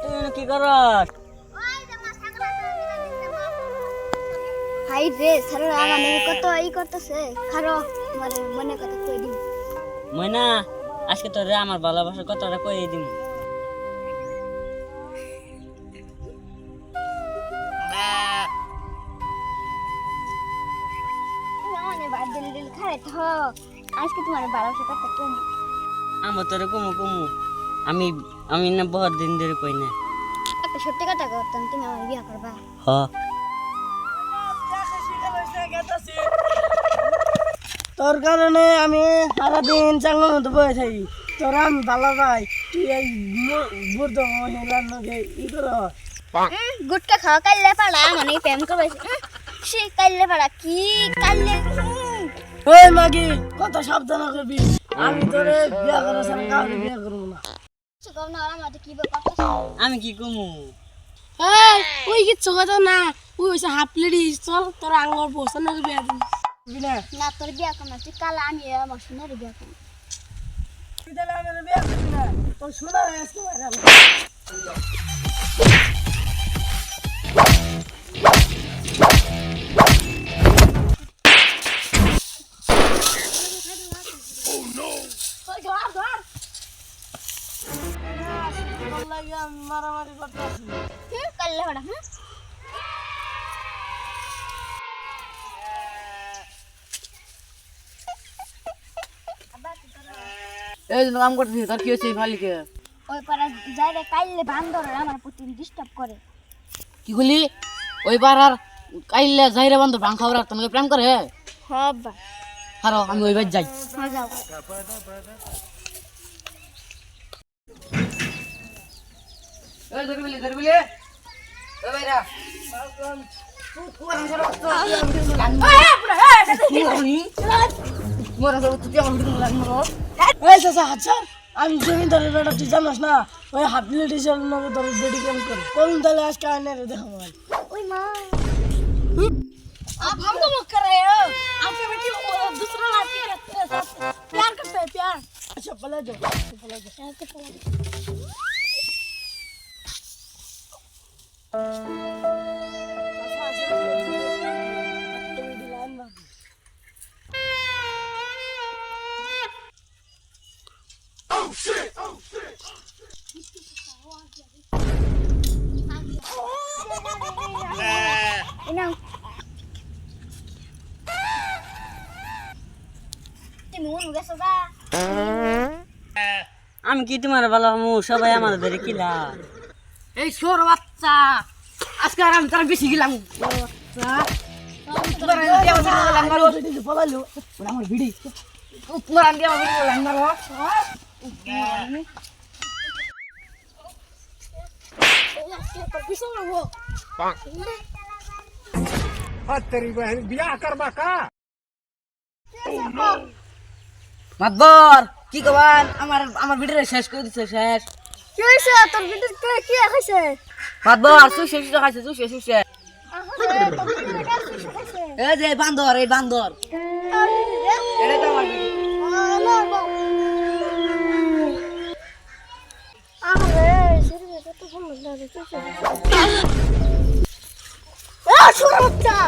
তুই কি করস হাই রে স্যার আমার কত ই করতেছে। খারো মানে মনে কথা কই দিন ময়না আজকে তোরে আমার ভালোবাসার কথাটা কয়ে দিম। বাদ দিল তো আজকে তোমার কম আমার তোরে কুমু কুমু। আমি আমি না বহুত দিন ধরে কই না। একটা সত্যি কথা করতাম তুমি আমার বিয়া করবা। হ। তোর কারণে আমি সারাদিন চাঙ্গল মতো বয়ে থাকি। তোর আমি ভালো পাই। তুই এই বুদ্ধ মহিলার ই কর। গুটকা খাওয়া কাইলে পাড়া মানে প্রেম করবে সে কাইলে পাড়া কি কাইলে? ওই মাগি কত সাবধান করবি আমি তোরে বিয়া করার সাথে কাউকে বিয়া করব না। আমি কি কুমু? এই ওই কিচ্ছু কথা না ওই হইছে হাফ প্লেট চল তোর আঙ্গর বসে না বিয়া দিবি। না? না তোর বিয়া কম না তুই কাল আমি আমার সোনার বিয়া কম তুই তাহলে আমার বিয়া করবি না? তোর শোনা আজকে বাইরে মারামারি করতে আসি হুম কাইলে পাড়া হুম এই জন্য কাম করতেছি তোর কি হচ্ছে মালিকে ওই পাড়া যাই রে কাইলে বান্দর আমার প্রতি ডিস্টার্ব করে কি করলি ওই বার আর কাইলে যাইরে বন্ধু ভাং খাবার আর তোমাকে প্রেম করে হবা হারো আমি ওই বার যাই হ্যাঁ যাও আমি জমিদারের বেটা তুই জানাস না ওই হাফ প্লেট হিসেবে নবে তোর বেডি কেম করে করুন তাহলে আজকে আয়না রে দেখো ভাই ওই মা आप हमको मत कर रहे हो आपके बेटी को दूसरा लड़की के साथ प्यार करते हैं प्यार अच्छा पला दो पला दो আমি কি তোমার ভালো সবাই আমার ধরে কিলা। এই সর বাচ্চা আজকে আর আমি তার বেশি গেলাম তোমার আমি দিয়ে আমার ভিডিও লাগলো बेटी को पला लो আমার ভিডি তোমার আমি দিয়ে আমার ভিডিও লাগলো মাতবর কি কবান আমার আমার ভিডিও শেষ করে দিছে শেষ কি হয়েছে তোর বিটি কে কি খাইছে মাতবর তুই শেষ খাইছে কে খাইছে এই যে বান্দর এই বান্দর। এটা তো আমার এ এ এ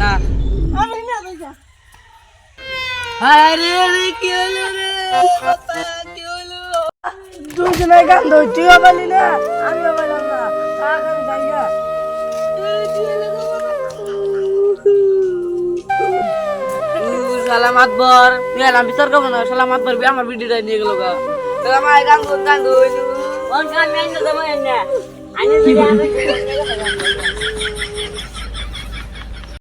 না। হায় রে কি হলো রে কি হলো জনে গান দই তুইও পালি না আমিও পাইলাম না। তাক আমি যাইয়া সালাম আকবর। এলাম বিচার করব সালাম আকবর আমার ভিডিওটা নিয়ে গেল গা। সালাম আয় গান গুন গান গুন কোন কাম আমি আইনা যাব এনে আমি